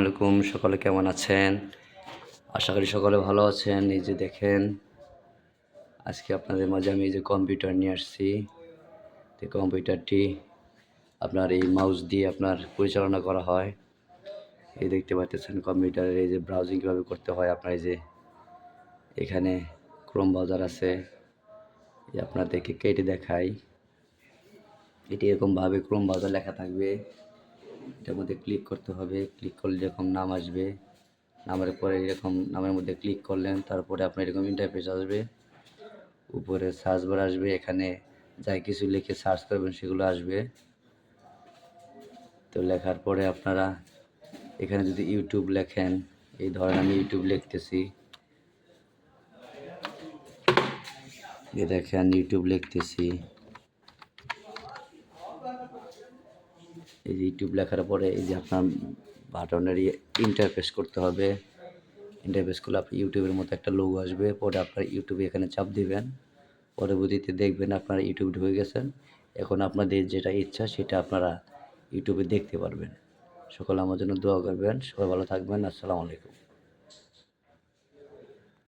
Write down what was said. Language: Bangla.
আলাইকুম সকলে কেমন আছেন? আশা করি সকলে ভালো আছেন। এই যে দেখেন, আজকে আপনাদের মাঝে আমি এই যে কম্পিউটার নিয়ে আসছি। তো কম্পিউটারটি আপনার এই মাউস দিয়ে আপনার পরিচালনা করা হয়। এই দেখতে পাচ্ছেন কম্পিউটারের এই যে ব্রাউজিং কীভাবে করতে হয়, আপনার এই যে এখানে ক্রোম বাজার আছে। এই আপনাদেরকে কেটে দেখাই। এটি এরকমভাবে ক্রোম বাজার লেখা থাকবে। এটার মধ্যে ক্লিক করতে হবে। ক্লিক করলে এরকম নাম আসবে, নামের পরে এরকম নামের মধ্যে ক্লিক করলেন, তারপরে আপনার এরকম ইন্টারফেস আসবে। উপরে সার্চ বার আসবে, এখানে যাই কিছু লিখে সার্চ করবেন সেগুলো আসবে। তো লেখার পরে আপনারা এখানে যদি ইউটিউব লেখেন, এই ধরেন আমি ইউটিউব লিখতেছি। দেখেন ইউটিউব লিখতেছি। এই যে ইউটিউব লেখার পরে এই যে আপনার বাটনের ইন্টারফেস করতে হবে। ইন্টারফেস করলে আপনি ইউটিউবের মতো একটা লোগো আসবে। পরে আপনার ইউটিউবে এখানে চাপ দিবেন। পরবর্তীতে দেখবেন আপনারা ইউটিউব ঢুকে গেছেন। এখন আপনাদের যেটা ইচ্ছা সেটা আপনারা ইউটিউবে দেখতে পারবেন। সকলে আমার জন্য দোয়া করবেন। সবাই ভালো থাকবেন। আসসালামু আলাইকুম।